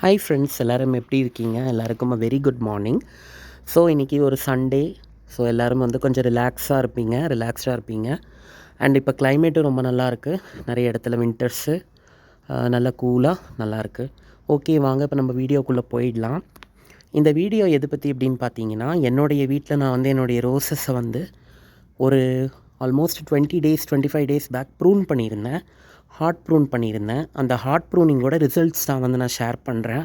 Hi friends எல்லோரும் எப்படி இருக்கீங்க? எல்லாருக்கும் வெரி குட் மார்னிங் ஸோ இன்றைக்கி ஒரு சண்டே ஸோ எல்லோரும் வந்து கொஞ்சம் ரிலாக்ஸாக இருப்பீங்க ரிலாக்ஸ்டாக இருப்பீங்க. அண்ட் இப்போ கிளைமேட்டும் ரொம்ப நல்லா இருக்குது நிறைய இடத்துல வின்டர்ஸு நல்லா கூலாக நல்லாயிருக்கு ஓகே வாங்க இப்போ நம்ம வீடியோக்குள்ளே போயிடலாம். இந்த வீடியோ எது பற்றி அப்படின்னு பார்த்தீங்கன்னா என்னுடைய வீட்டில் நான் வந்து என்னுடைய ரோசஸை வந்து ஒரு almost twenty days twenty five days back prune பண்ணியிருந்தேன். ஹார்ட் ப்ரூன் பண்ணியிருந்தேன். அந்த ஹார்ட் ப்ரூனிங்கோட ரிசல்ட்ஸ் நான் வந்து நான் ஷேர் பண்ணுறேன்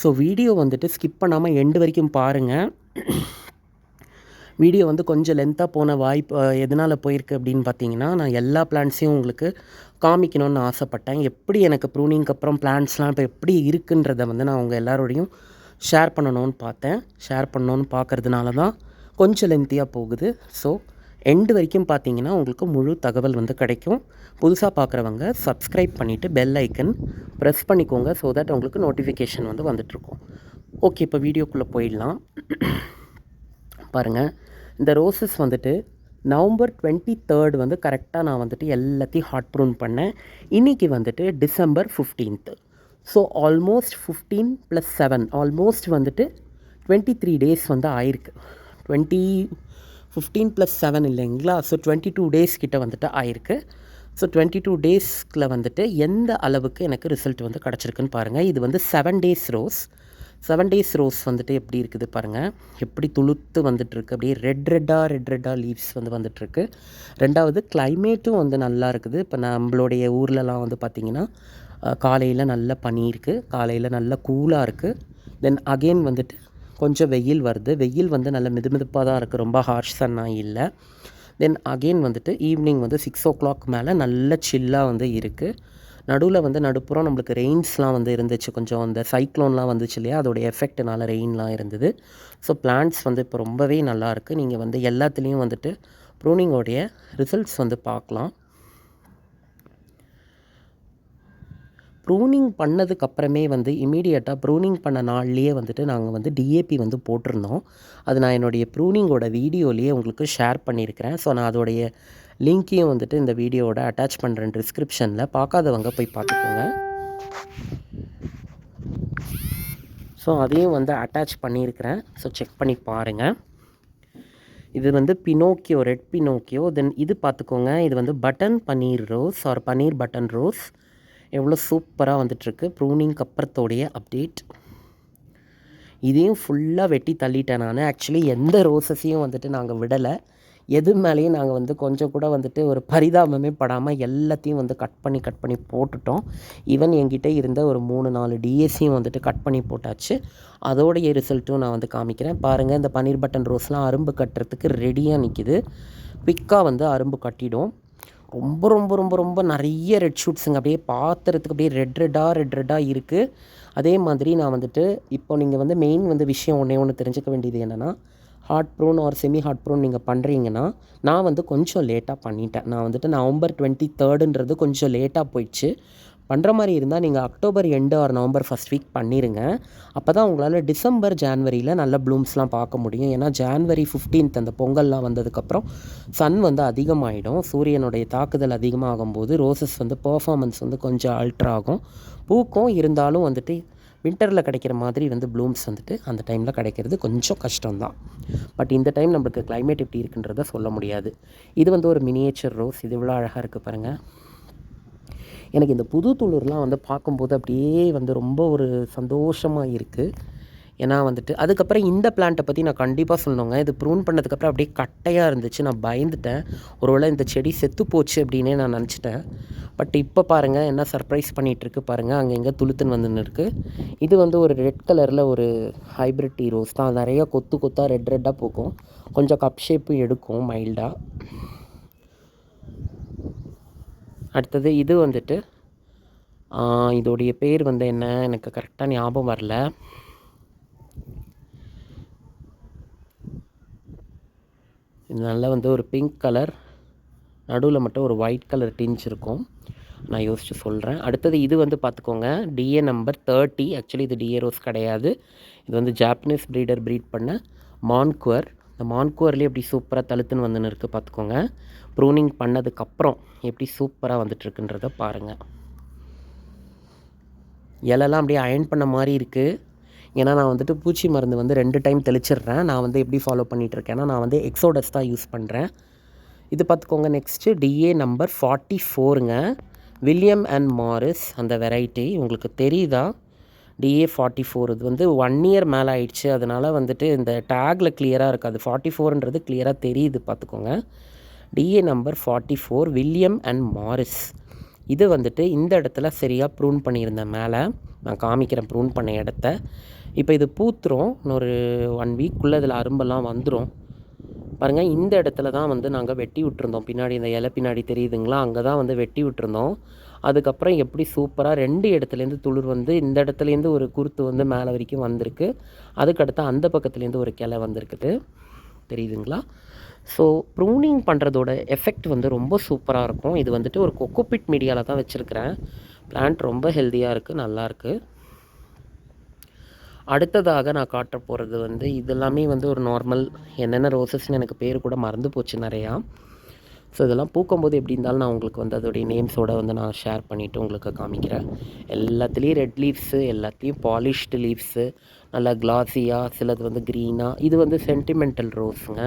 ஸோ வீடியோ வந்துட்டு ஸ்கிப் பண்ணாமல் எண்டு வரைக்கும் பாருங்கள் வீடியோ வந்து கொஞ்சம் லென்த்தாக போன வாய்ப்பு எதனால் போயிருக்கு அப்படின்னு பார்த்தீங்கன்னா நான் எல்லா பிளான்ஸையும் உங்களுக்கு காமிக்கணும்னு ஆசைப்பட்டேன். எப்படி எனக்கு ப்ரூனிங்க்கு அப்புறம் பிளான்ஸ்லாம் இப்போ எப்படி இருக்குன்றத வந்து நான் உங்கள் எல்லாரோடையும் ஷேர் பண்ணணும்னு பார்த்தேன். ஷேர் பண்ணணும்னு பார்க்குறதுனால தான் கொஞ்சம் லென்த்தியாக போகுது. ஸோ எண்டு வரைக்கும் பார்த்தீங்கன்னா உங்களுக்கு முழு தகவல் வந்து கிடைக்கும். புதுசாக பார்க்குறவங்க சப்ஸ்கிரைப் பண்ணிவிட்டு பெல் ஐக்கன் ப்ரெஸ் பண்ணிக்கோங்க ஸோ தட் உங்களுக்கு நோட்டிஃபிகேஷன் வந்து வந்துட்ருக்கும் ஓகே இப்போ வீடியோக்குள்ளே போயிடலாம். பாருங்கள் இந்த ரோசஸ் வந்துட்டு நவம்பர் டுவெண்ட்டி தேர்ட் வந்து கரெக்டாக நான் வந்துட்டு எல்லாத்தையும் ஹாட் ப்ரூன் பண்ணேன். இன்றைக்கி வந்துட்டு December fifteenth so almost fifteen plus seven almost வந்துட்டு டுவெண்ட்டி த்ரீ டேஸ் வந்து ஆயிருக்கு. டுவெண்ட்டி ஃபிஃப்டீன் ப்ளஸ் செவன் இல்லைங்களா? ஸோ டுவெண்ட்டி டூ டேஸ் கிட்ட வந்துட்டு ஆயிருக்கு. ஸோ டுவெண்ட்டி டூ டேஸ்க்கில் வந்துட்டு எந்த அளவுக்கு எனக்கு ரிசல்ட் வந்து கிடச்சிருக்குன்னு பாருங்கள் இது வந்து seven days rose seven days rose வந்துட்டு எப்படி இருக்குது பாருங்கள் எப்படி துளுத்து வந்துட்டுருக்கு. அப்படியே ரெட் ரெட்டாக ரெட் ரெட்டாக லீவ்ஸ் வந்து வந்துட்டுருக்கு. ரெண்டாவது கிளைமேட்டும் வந்து நல்லா இருக்குது. இப்போ நம்மளுடைய ஊர்லலாம் வந்து பார்த்திங்கன்னா காலையில் நல்ல பனி இருக்குது காலையில் நல்ல கூலாக இருக்குது தென் அகெயின் வந்துட்டு கொஞ்சம் வெயில் வருது. வெயில் வந்து நல்ல மிதுமிதுப்பாக தான் இருக்குது ரொம்ப ஹார்ஷ் சன்னாக இல்லை. தென் அகெயின் வந்துட்டு ஈவினிங் வந்து சிக்ஸ் ஓ கிளாக் மேலே நல்ல சில்லாக வந்து இருக்குது நடுவில் வந்து நடுப்புறம் நம்மளுக்கு ரெயின்ஸ்லாம் வந்து இருந்துச்சு. கொஞ்சம் அந்த சைக்ளோன்லாம் வந்துச்சு இல்லையா? அதோடைய எஃபெக்ட்னால ரெயின்லாம் இருந்தது. ஸோ பிளான்ட்ஸ் வந்து இப்போ ரொம்பவே நல்லாயிருக்கு நீங்கள் வந்து எல்லாத்துலேயும் வந்துட்டு ப்ரூனிங்கோடைய ரிசல்ட்ஸ் வந்து பார்க்கலாம். ப்ரூனிங் பண்ணதுக்கப்புறமே வந்து இமீடியட்டாக ப்ரூனிங் பண்ண நாள்லேயே வந்துட்டு நாங்கள் வந்து டிஏபி வந்து போட்டிருந்தோம். அது நான் என்னுடைய ப்ரூனிங்கோட வீடியோலேயே உங்களுக்கு ஷேர் பண்ணியிருக்கிறேன். ஸோ நான் அதோடைய லிங்க்கையும் வந்துட்டு இந்த வீடியோவோட அட்டாச் பண்ணுறேன் டிஸ்கிரிப்ஷனில் பார்க்காதவங்க போய் பார்த்துக்கோங்க. ஸோ அதையும் வந்து அட்டாச் பண்ணியிருக்கிறேன். ஸோ செக் பண்ணி பாருங்கள் இது வந்து பினோக்கியோ ரெட் பினோக்கியோ தென் இது பார்த்துக்கோங்க. இது வந்து பட்டன் பன்னீர் ரோஸ் ஆர் பன்னீர் பட்டன் ரோஸ் எவ்வளோ சூப்பராக வந்துட்டுருக்கு. ப்ரூனிங் அப்புறத்தோடைய அப்டேட் இதையும் ஃபுல்லாக வெட்டி தள்ளிட்டேன் நான். ஆக்சுவலி எந்த ரோசஸையும் வந்துட்டு நாங்கள் விடலை. எது மேலேயும் நாங்கள் வந்து கொஞ்சம் கூட வந்துட்டு ஒரு பரிதாபமே படாமல் எல்லாத்தையும் வந்து கட் பண்ணி கட் பண்ணி போட்டுட்டோம். ஈவன் என்கிட்ட இருந்த ஒரு மூணு நாலு டிஎஸ்சியும் வந்துட்டு கட் பண்ணி போட்டாச்சு. அதோடைய ரிசல்ட்டும் நான் வந்து காமிக்கிறேன். பாருங்கள் இந்த பன்னீர் பட்டன் ரோஸ்லாம் அரும்பு கட்டுறதுக்கு ரெடியாக நிற்கிது குவிக்காக வந்து அரும்பு கட்டிடும். ரொம்ப ரொம்ப ரொம்ப ரொம்ப நிறைய ரெட் ஷூட்ஸுங்க அப்படியே பார்த்துறதுக்கு அப்படியே ரெட் ரெட்டாக ரெட் ரெட்டாக இருக்குது அதே மாதிரி நான் வந்துட்டு இப்போ நீங்கள் வந்து மெயின் வந்து விஷயம் ஒன்றே ஒன்று தெரிஞ்சுக்க வேண்டியது என்னென்னா hard prune or semi hard prune நீங்கள் பண்ணுறீங்கன்னா நான் வந்து கொஞ்சம் லேட்டாக பண்ணிட்டேன். நான் வந்துட்டு நவம்பர் டுவெண்ட்டி தேர்டுன்றது கொஞ்சம் லேட்டாக போயிடுச்சு. பண்ணுற மாதிரி இருந்தால் நீங்கள் October end or November first week பண்ணிடுங்க அப்போ தான் உங்களால் டிசம்பர் ஜான்வரியில் நல்ல ப்ளூம்ஸ்லாம் பார்க்க முடியும். ஏன்னா ஜான்வரி ஃபிஃப்டீன்த் அந்த பொங்கல்லாம் வந்ததுக்கப்புறம் சன் வந்து அதிகமாகிடும் சூரியனுடைய தாக்குதல் அதிகமாகும்போது ரோசஸ் வந்து பர்ஃபாமன்ஸ் வந்து கொஞ்சம் அல்ட்ராகும் பூக்கும் இருந்தாலும் வந்துட்டு வின்டரில் கிடைக்கிற மாதிரி வந்து ப்ளூம்ஸ் வந்துட்டு அந்த டைமில் கிடைக்கிறது கொஞ்சம் கஷ்டம்தான். பட் இந்த டைம் நம்மளுக்கு கிளைமேட் எப்படி இருக்குன்றத சொல்ல முடியாது. இது வந்து ஒரு மினியேச்சர் ரோஸ் இது இவ்வளோ அழகாக இருக்குது பாருங்கள் எனக்கு இந்த புது துளிர்லாம் வந்து பார்க்கும்போது அப்படியே வந்து ரொம்ப ஒரு சந்தோஷமாக இருக்குது ஏன்னா வந்துட்டு அதுக்கப்புறம் இந்த பிளான்ட்டை பற்றி நான் கண்டிப்பாக சொல்லணுங்க. இது ப்ரூன் பண்ணதுக்கப்புறம் அப்படியே கட்டையாக இருந்துச்சு. நான் பயந்துட்டேன். ஒருவேளை இந்த செடி செத்து போச்சு அப்படின்னே நான் நினச்சிட்டேன். பட் இப்போ பாருங்கள் என்ன சர்ப்ரைஸ் பண்ணிகிட்ருக்கு பாருங்கள் அங்கே எங்கே துளுத்துன்னு வந்துன்னு இருக்குது இது வந்து ஒரு ரெட் கலரில் ஒரு ஹைப்ரிட் டீ ரோஸ் தான் நிறைய கொத்து கொத்தாக ரெட் ரெட்டாக பூக்கும். கொஞ்சம் கப் ஷேப்பும் எடுக்கும் மைல்டாக அடுத்தது இது வந்துட்டு இதோடைய பேர் வந்து என்ன? எனக்கு கரெக்டாக ஞாபகம் வரல. இதனால் வந்து ஒரு பிங்க் கலர் நடுவில் மட்டும் ஒரு ஒயிட் கலர் டிஞ்ச் இருக்கும். நான் யோசித்து சொல்கிறேன் அடுத்தது இது வந்து பார்த்துக்கோங்க. டிஏ நம்பர் தேர்ட்டி ஆக்சுவலி இது டிஏ ரோஸ் கிடையாது. இது வந்து ஜாப்பனீஸ் ப்ரீடர் ப்ரீட் பண்ண மான்குவர் இந்த மான்குவர்லேயே எப்படி சூப்பராக தழுத்துன்னு வந்துன்னு இருக்குது பார்த்துக்கோங்க. ப்ரூனிங் பண்ணதுக்கப்புறம் எப்படி சூப்பராக வந்துட்டுருக்குன்றத பாருங்கள் இலைலாம் அப்படியே அயன் பண்ண மாதிரி இருக்குது ஏன்னா நான் வந்துட்டு பூச்சி மருந்து வந்து ரெண்டு டைம் தெளிச்சிடுறேன். நான் வந்து எப்படி ஃபாலோ பண்ணிகிட்ருக்கேன்னா நான் வந்து எக்ஸோடஸ் தான் யூஸ் பண்ணுறேன் இது பார்த்துக்கோங்க நெக்ஸ்ட்டு டிஏ நம்பர் ஃபார்ட்டி ஃபோருங்க வில்லியம் அண்ட் மாரிஸ் அந்த வெரைட்டி உங்களுக்கு தெரியுதா? டிஏ ஃபார்ட்டி ஃபோர் இது வந்து ஒன் இயர் மேலே ஆயிடுச்சு. அதனால் வந்துட்டு இந்த டேக்கில் கிளியராக இருக்காது. ஃபார்ட்டி ஃபோர்ன்றது கிளியராக தெரியுது பார்த்துக்கோங்க TA number forty four William and Morris இது வந்துட்டு இந்த இடத்துல சரியாக ப்ரூன் பண்ணியிருந்தேன் மேலே. நான் காமிக்கிறேன் ப்ரூன் பண்ண இடத்த. இப்போ இது பூத்துரும். இன்னொரு ஒன் வீக்குள்ளே இதில் அரும்பெல்லாம் வந்துடும் பாருங்கள் இந்த இடத்துல தான் வந்து நாங்கள் வெட்டி விட்டுருந்தோம். பின்னாடி இந்த இலை பின்னாடி தெரியுதுங்களா? அங்கே தான் வந்து வெட்டி விட்டுருந்தோம். அதுக்கப்புறம் எப்படி சூப்பராக ரெண்டு இடத்துலேருந்து துளிர் வந்து இந்த இடத்துலேருந்து ஒரு குருத்து வந்து மேலே வரைக்கும் வந்திருக்கு. அதுக்கடுத்து அந்த பக்கத்துலேருந்து ஒரு கிளை வந்திருக்குது. தெரியுதுங்களா? ஸோ ப்ரூனிங் பண்ணுறதோட எஃபெக்ட் வந்து ரொம்ப சூப்பராக இருக்கும். இது வந்துட்டு ஒரு கொக்கோபிட் மீடியாவில் தான் வச்சுருக்கிறேன். பிளான்ட் ரொம்ப ஹெல்த்தியாக இருக்குது நல்லாயிருக்கு அடுத்ததாக நான் காட்ட போகிறது வந்து இதெல்லாமே வந்து ஒரு நார்மல் என்னென்ன ரோசஸ்ன்னு எனக்கு பேர் கூட மறந்து போச்சு நிறையா. ஸோ இதெல்லாம் பூக்கும்போது எப்படி இருந்தாலும் நான் உங்களுக்கு வந்து அதோடைய நேம்ஸோட வந்து நான் ஷேர் பண்ணிவிட்டு உங்களுக்கு காமிக்கிறேன். எல்லாத்துலேயும் ரெட் லீவ்ஸு எல்லாத்தையும் பாலிஷ்டு லீவ்ஸு நல்லா கிளாஸியாக சிலது வந்து க்ரீனாக இது வந்து சென்டிமெண்டல் ரோஸுங்க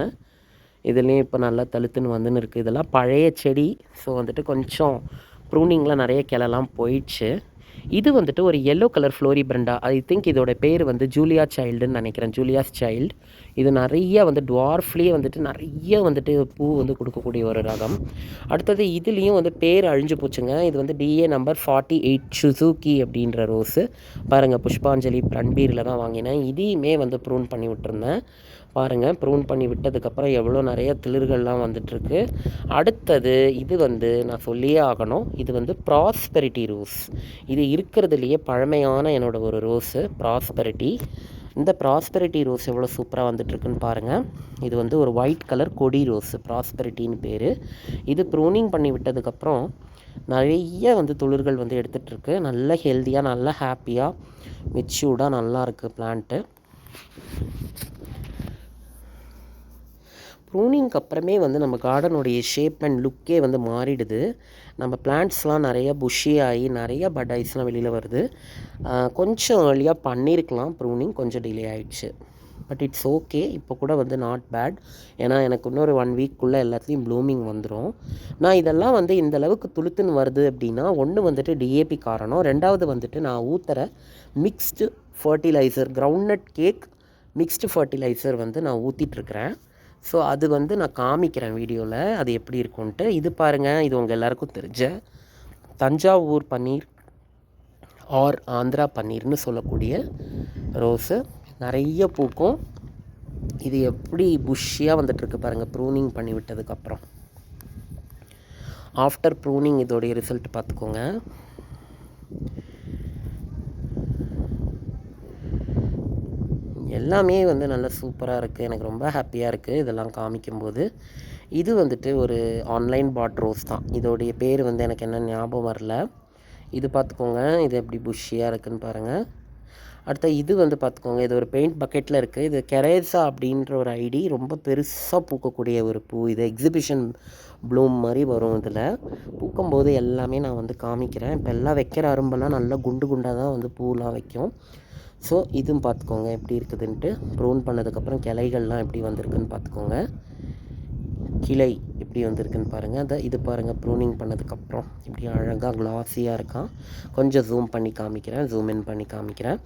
இதுலேயும் இப்போ நல்லா தழுத்துன்னு வந்துன்னு இருக்குது இதெல்லாம் பழைய செடி. ஸோ வந்துட்டு கொஞ்சம் ப்ரூனிங்கில் நிறைய கிளலாம் போயிடுச்சு. இது வந்துட்டு ஒரு yellow colour floribunda I think இதோட பேர் வந்து ஜூலியா சைல்டுன்னு நினைக்கிறேன். ஜூலியாஸ் சைல்டு இது நிறைய வந்து டுவார்ஃப்லேயே வந்துட்டு நிறைய வந்துட்டு பூ வந்து கொடுக்கக்கூடிய ஒரு ரகம். அடுத்தது இதுலேயும் வந்து பேர் அழிஞ்சு போச்சுங்க. இது வந்து TA number forty eight Suzuki அப்படின்ற ரோஸு பாருங்கள் புஷ்பாஞ்சலி ரன்பீரில் தான் வாங்கினேன். இதையுமே வந்து ப்ரூன் பண்ணி விட்டுருந்தேன். பாருங்கள் ப்ரூன் பண்ணி விட்டதுக்கப்புறம் எவ்வளோ நிறைய திளிர்கள்லாம் வந்துட்டுருக்கு. அடுத்தது இது வந்து நான் சொல்லியே ஆகணும். இது வந்து ப்ராஸ்பெரிட்டி ரோஸ் இது இருக்கிறதுலையே பழமையான என்னோடய ஒரு ரோஸு ப்ராஸ்பெரிட்டி இந்த ப்ராஸ்பெரிட்டி ரோஸ் எவ்வளோ சூப்பராக வந்துட்டுருக்குன்னு பாருங்கள் இது வந்து ஒரு ஒயிட் கலர் கொடி ரோஸு ப்ராஸ்பெரிட்டின்னு பேர். இது ப்ரூனிங் பண்ணி விட்டதுக்கப்புறம் நிறைய வந்து துளிர்கள் வந்து எடுத்துகிட்ருக்கு நல்ல ஹெல்த்தியாக நல்ல ஹாப்பியாக மெச்சூர்டாக நல்லா இருக்குது பிளான்ட்டு ப்ரூனிங்க்கு அப்புறமே வந்து நம்ம கார்டனுடைய ஷேப் அண்ட் லுக்கே வந்து மாறிடுது. நம்ம பிளான்ட்ஸ்லாம் நிறைய புஷி ஆகி நிறைய பட் ஐஸ்லாம் வெளியில் வருது. கொஞ்சம் ஏர்லியாக பண்ணியிருக்கலாம் ப்ரூனிங் கொஞ்சம் டிலே ஆகிடுச்சு பட் இட்ஸ் ஓகே இப்போ கூட வந்து நாட் பேட் ஏன்னா எனக்கு இன்னொரு ஒன் வீக்குள்ளே எல்லாத்துலேயும் ப்ளூமிங் வந்துடும் நான் இதெல்லாம் வந்து இந்த அளவுக்கு துளுத்துன்னு வருது அப்படின்னா ஒன்று வந்துட்டு டிஏபி காரணம். ரெண்டாவது வந்துட்டு நான் ஊற்றுற mixed fertilizer groundnut cake mixed fertilizer வந்து நான் ஊற்றிட்டுருக்கிறேன் ஸோ அது வந்து நான் காமிக்கிறேன் வீடியோவில் அது எப்படி இருக்கும்ன்ட்டு. இது பாருங்கள் இது உங்கள் எல்லாருக்கும் தெரிஞ்ச தஞ்சாவூர் பன்னீர் ஆர் ஆந்திரா பன்னீர்னு சொல்லக்கூடிய ரோஸு. நிறைய பூக்கும். இது எப்படி புஷ்ஷியாக வந்துட்டுருக்கு பாருங்கள் ப்ரூனிங் பண்ணி விட்டதுக்கப்புறம். ஆஃப்டர் ப்ரூனிங் இதோடைய ரிசல்ட் பார்த்துக்கோங்க. எல்லாமே வந்து நல்லா சூப்பராக இருக்குது எனக்கு ரொம்ப ஹாப்பியாக இருக்குது இதெல்லாம் காமிக்கும்போது. இது வந்துட்டு ஒரு ஆன்லைன் பாட் ரோஸ் தான். இதோடைய பேர் வந்து எனக்கு என்ன ஞாபகம் வரல. இது பார்த்துக்கோங்க இது எப்படி புஷ்ஷியாக இருக்குதுன்னு பாருங்கள் அடுத்த இது வந்து பார்த்துக்கோங்க இது ஒரு பெயிண்ட் பக்கெட்டில் இருக்குது இது கெரேசா அப்படின்ற ஒரு ஐடி ரொம்ப பெருசாக பூக்கக்கூடிய ஒரு பூ. இது எக்ஸிபிஷன் ப்ளூம் மாதிரி வரும் இதில். பூக்கும்போது எல்லாமே நான் வந்து காமிக்கிறேன். இப்போ எல்லாம் வைக்கிற அரும்பெல்லாம் நல்லா குண்டு குண்டாக தான் வந்து பூலாம் வைக்கும். ஸோ இதுவும் பார்த்துக்கோங்க எப்படி இருக்குதுன்ட்டு. ப்ரூன் பண்ணதுக்கப்புறம் கிளைகள்லாம் எப்படி வந்திருக்குன்னு பார்த்துக்கோங்க கிளை எப்படி வந்திருக்குன்னு பாருங்கள் அதை இது பாருங்கள் ப்ரூனிங் பண்ணதுக்கப்புறம். இப்படி அழகாக க்ளாஸியாக இருக்கான் கொஞ்சம் ஜூம் பண்ணி காமிக்கிறேன். ஜூம் இன் பண்ணி காமிக்கிறேன்.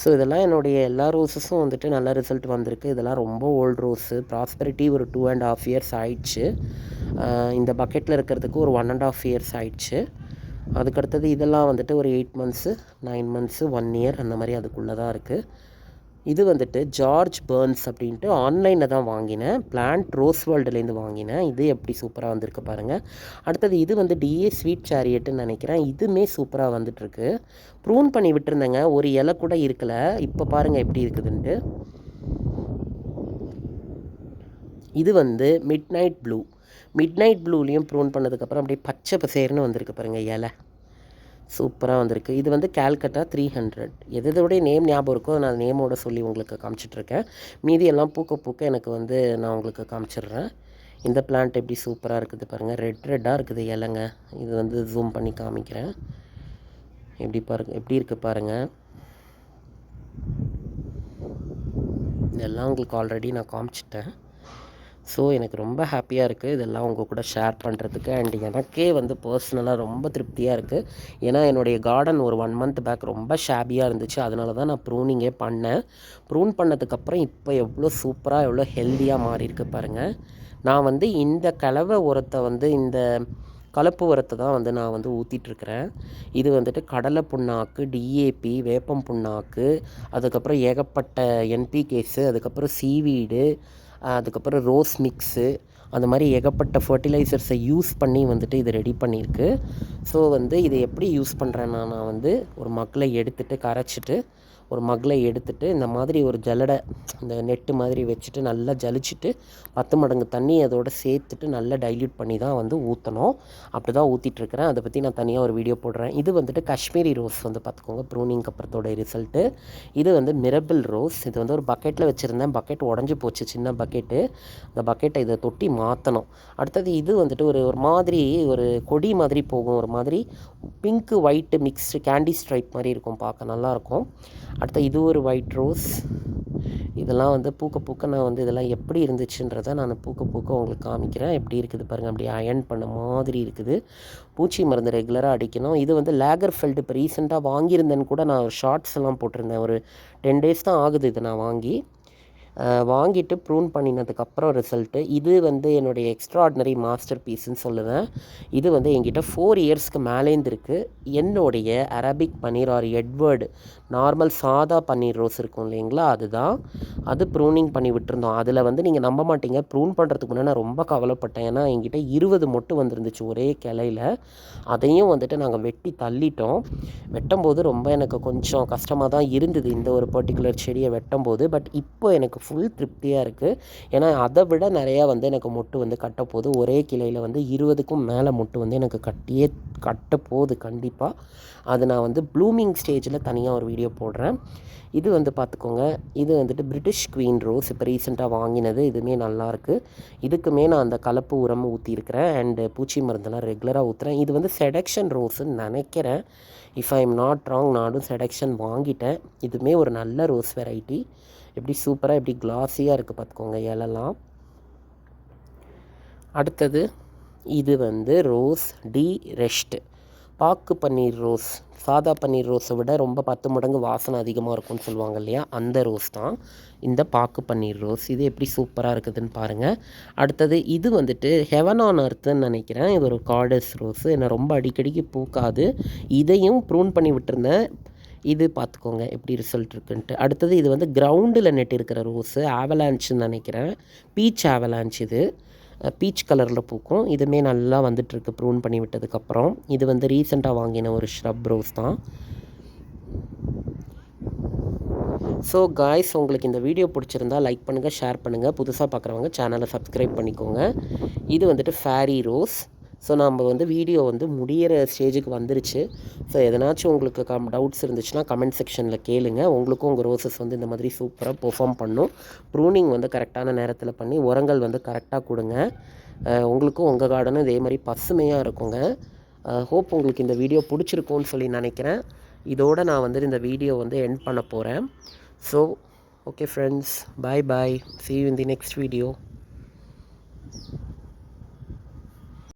ஸோ இதெல்லாம் என்னுடைய எல்லா ரோஸஸும் வந்துட்டு நல்ல ரிசல்ட் வந்திருக்கு. இதெல்லாம் ரொம்ப ஓல்டு ரோஸு ப்ராஸ்பெரிட்டி ஒரு டூ அண்ட் ஆஃப் இயர்ஸ் ஆயிடுச்சு. இந்த பக்கெட்டில் இருக்கிறதுக்கு ஒரு ஒன் அண்ட் ஆஃப் இயர்ஸ் ஆயிடுச்சு. அதுக்கடுத்தது இதெல்லாம் வந்துட்டு ஒரு eight months nine months one year அந்த மாதிரி அதுக்குள்ளே தான் இருக்குது இது வந்துட்டு ஜார்ஜ் பேர்ன்ஸ் அப்படின்ட்டு ஆன்லைனில் தான் வாங்கினேன். பிளான்ட் ரோஸ் வேர்ல்டுலேருந்து வாங்கினேன். இது எப்படி சூப்பராக வந்திருக்கு பாருங்கள் அடுத்தது இது வந்து டிஏ ஸ்வீட் சேரியட்டுன்னு நினைக்கிறேன். இதுவுமே சூப்பராக வந்துட்டுருக்கு. ப்ரூன் பண்ணி விட்டுருந்தேங்க. ஒரு இலை கூட இருக்கலை. இப்போ பாருங்கள் எப்படி இருக்குதுன்ட்டு. இது வந்து midnight blue midnight ப்ளூலேயும் ப்ரூன் பண்ணதுக்கப்புறம் அப்படியே பச்சை பசேர்னு வந்திருக்கு பாருங்கள் இலை. சூப்பராக வந்திருக்கு. இது வந்து கேல்கட்டா த்ரீ ஹண்ட்ரட் எது எதோடைய நேம் ஞாபகம் இருக்கோ நான் நேமோட சொல்லி உங்களுக்கு காமிச்சிட்ருக்கேன். மீதி எல்லாம் பூக்க பூக்க எனக்கு வந்து நான் உங்களுக்கு காமிச்சிடுறேன். இந்த பிளான்ட் எப்படி சூப்பராக இருக்குது பாருங்கள் ரெட் ரெட்டாக இருக்குது இலைங்க. இது வந்து ஜூம் பண்ணி காமிக்கிறேன். எப்படி பாருங்க எப்படி இருக்குது பாருங்கள் இதெல்லாம் உங்களுக்கு ஆல்ரெடி நான் காமிச்சிட்டேன். ஸோ எனக்கு ரொம்ப ஹாப்பியாக இருக்குது இதெல்லாம் உங்கள் கூட ஷேர் பண்ணுறதுக்கு அண்ட் எனக்கே வந்து பர்சனலாக ரொம்ப திருப்தியாக இருக்குது ஏன்னா என்னுடைய கார்டன் ஒரு ஒன் மந்த் பேக் ரொம்ப ஷாபியாக இருந்துச்சு. அதனால தான் நான் ப்ரூனிங்கே பண்ணேன். ப்ரூன் பண்ணதுக்கப்புறம் இப்போ எவ்வளோ சூப்பராக எவ்வளோ ஹெல்த்தியாக மாறி இருக்கு பாருங்கள் நான் வந்து இந்த கலவை உரத்தை வந்து இந்த கலப்பு உரத்தை தான் வந்து நான் வந்து ஊற்றிட்டுருக்கிறேன் இது வந்துட்டு கடலை புண்ணாக்கு டிஏபி வேப்பம் புண்ணாக்கு அதுக்கப்புறம் ஏகப்பட்ட என்பிகேஸு அதுக்கப்புறம் சீவீடு அதுக்கப்புறம் ரோஸ் மிக்ஸு அந்த மாதிரி ஏகப்பட்ட ஃபர்டிலைசர்ஸை யூஸ் பண்ணி வந்துட்டு இது ரெடி பண்ணியிருக்கு. ஸோ வந்து இதை எப்படி யூஸ் பண்ணுறேன்னா நான் வந்து ஒரு மக்களை எடுத்துகிட்டு கரைச்சிட்டு ஒரு மக்களை எடுத்துட்டு இந்த மாதிரி ஒரு ஜல்லடை இந்த நெட்டு மாதிரி வச்சுட்டு நல்லா ஜலிச்சுட்டு பத்து மடங்கு தண்ணி அதோட சேர்த்துட்டு நல்லா டைல்யூட் பண்ணி தான் வந்து ஊற்றணும் அப்படி தான் ஊற்றிட்டுருக்கிறேன் அதை பற்றி நான் தனியாக ஒரு வீடியோ போடுறேன். இது வந்துட்டு காஷ்மீரி ரோஸ் வந்து பார்த்துக்கோங்க. ப்ரூனிங் அப்புறத்தோட ரிசல்ட்டு. இது வந்து மிரபிள் ரோஸ். இது வந்து ஒரு பக்கெட்டில் வச்சுருந்தேன். பக்கெட் உடஞ்சி போச்சு. சின்ன பக்கெட்டு. அந்த பக்கெட்டை இதை தொட்டி மாற்றணும் அடுத்தது இது வந்துட்டு ஒரு ஒரு மாதிரி ஒரு கொடி மாதிரி போகும். ஒரு மாதிரி pink white mixed candy stripe மாதிரி இருக்கும். பார்க்க நல்லாயிருக்கும். அடுத்து இது ஒரு ஒயிட் ரோஸ் இதெல்லாம் வந்து பூக்க பூக்க நான் வந்து இதெல்லாம் எப்படி இருந்துச்சுன்றதை நான் பூக்க பூக்க உங்களுக்கு காமிக்கிறேன். எப்படி இருக்குது பாருங்கள் அப்படி அயன் பண்ண மாதிரி இருக்குது. பூச்சி மருந்து ரெகுலராக அடிக்கணும். இது வந்து லேகர் ஃபெல்ட் இப்போ ரீசெண்டாக வாங்கியிருந்தேன்னு கூட நான் ஒரு ஷார்ட்ஸ் எல்லாம் போட்டிருந்தேன். ஒரு டென் டேஸ் தான் ஆகுது இதை நான் வாங்கி. வாங்கிட்டு ப்ரூன் பண்ணினதுக்கப்புறம் ரிசல்ட்டு இது வந்து என்னுடைய எக்ஸ்ட்ராடினரி மாஸ்டர் பீஸ்ன்னு சொல்லுவேன். இது வந்து என்கிட்ட ஃபோர் இயர்ஸ்க்கு மேலேருந்து இருக்குது என்னுடைய அரபிக் பன்னீர் ஆர் எட்வர்டு நார்மல் சாதா பன்னீர் ரோஸ் இருக்கும் இல்லைங்களா? அதுதான். அது ப்ரூனிங் பண்ணி விட்டுருந்தோம். அதில் வந்து நீங்கள் நம்ப மாட்டீங்க. ப்ரூன் பண்ணுறதுக்கு முன்னே நான் ரொம்ப கவலைப்பட்டேன். ஏன்னா என்கிட்ட இருபது மொட்டு வந்துருந்துச்சு ஒரே கிளையில். அதையும் வந்துட்டு நாங்கள் வெட்டி தள்ளிட்டோம். வெட்டும்போது ரொம்ப எனக்கு கொஞ்சம் கஷ்டமாக தான் இருந்தது. இந்த ஒரு பர்டிகுலர் செடியை வெட்டும்போது. பட் இப்போ எனக்கு ஃபுல் திருப்தியாக இருக்குது ஏன்னா அதை விட நிறையா வந்து எனக்கு மொட்டு வந்து கட்ட போகுது. ஒரே கிளையில் வந்து இருபதுக்கும் மேலே மொட்டு வந்து எனக்கு கட்டியே கட்ட போகுது கண்டிப்பாக அது நான் வந்து ப்ளூமிங் ஸ்டேஜில் தனியாக ஒரு வீடியோ போடுறேன். இது வந்து பார்த்துக்கோங்க. இது வந்துட்டு பிரிட்டிஷ் குவீன் ரோஸ் இப்போ ரீசெண்டாக வாங்கினது. இதுவுமே நல்லாயிருக்கு இதுக்குமே நான் அந்த கலப்பு உரம் ஊற்றிருக்கிறேன் அண்டு பூச்சி மருந்தெல்லாம் ரெகுலராக ஊற்றுறேன் இது வந்து செடக்ஷன் ரோஸுன்னு நினைக்கிறேன். If I am not wrong நானும் செடக்ஷன் வாங்கிட்டேன். இதுவுமே ஒரு நல்ல ரோஸ் வெரைட்டி எப்படி சூப்பராக எப்படி கிளாஸியாக இருக்குது பார்த்துக்கோங்க இலலாம். அடுத்தது இது வந்து ரோஸ் டி ரெஸ்ட்டு பாக்கு பன்னீர் ரோஸ் சாதா பன்னீர் ரோஸை விட ரொம்ப பத்து மடங்கு வாசனை அதிகமாக இருக்கும்னு சொல்லுவாங்க இல்லையா? அந்த ரோஸ் தான். இந்த பாக்கு பன்னீர் ரோஸ் இது எப்படி சூப்பராக இருக்குதுன்னு பாருங்கள் அடுத்தது இது வந்துட்டு ஹெவன் ஆன் அர்த்துன்னு நினைக்கிறேன். இது ஒரு கார்டஸ் ரோஸு என்னை ரொம்ப அடிக்கடிக்கு பூக்காது. இதையும் ப்ரூன் பண்ணி விட்டுருந்தேன். இது பார்த்துக்கோங்க எப்படி ரிசல்ட் இருக்குன்ட்டு. அடுத்தது இது வந்து கிரவுண்டில் நெட் இருக்கிற ரோஸு ஆவலான்ச்சுன்னு நினைக்கிறேன். பீச் ஆவலான்ச் இது. பீச் கலரில் பூக்கும். இதுவுமே நல்லா வந்துட்டுருக்கு ப்ரூன் பண்ணி விட்டதுக்கப்புறம். இது வந்து ரீசெண்டாக வாங்கின ஒரு ஷ்ரப் ரோஸ் தான். ஸோ காய்ஸ் உங்களுக்கு இந்த வீடியோ பிடிச்சிருந்தா லைக் பண்ணுங்கள் ஷேர் பண்ணுங்கள் புதுசாக பார்க்குறவங்க சேனலை சப்ஸ்கிரைப் பண்ணிக்கோங்க. இது வந்துட்டு ஃபேரி ரோஸ் ஸோ நம்ம வந்து வீடியோ வந்து முடியிற ஸ்டேஜுக்கு வந்துருச்சு. ஸோ எதனாச்சும் உங்களுக்கு கம் டவுட்ஸ் இருந்துச்சுன்னா கமெண்ட் செக்ஷனில் கேளுங்க. உங்களுக்கும் உங்கள் ரோசஸ் வந்து இந்த மாதிரி சூப்பராக பெர்ஃபார்ம் பண்ணும். ப்ரூனிங் வந்து கரெக்டான நேரத்தில் பண்ணி உரங்கள் வந்து கரெக்டாக கொடுங்க. உங்களுக்கும் உங்கள் கார்டனும் இதே மாதிரி பசுமையாக இருக்குங்க. ஹோப் உங்களுக்கு இந்த வீடியோ பிடிச்சிருக்கும்னு சொல்லி நினைக்கிறேன். இதோடு நான் வந்து இந்த வீடியோ வந்து எண்ட் பண்ண போகிறேன் so okay friends bye bye see you in the next video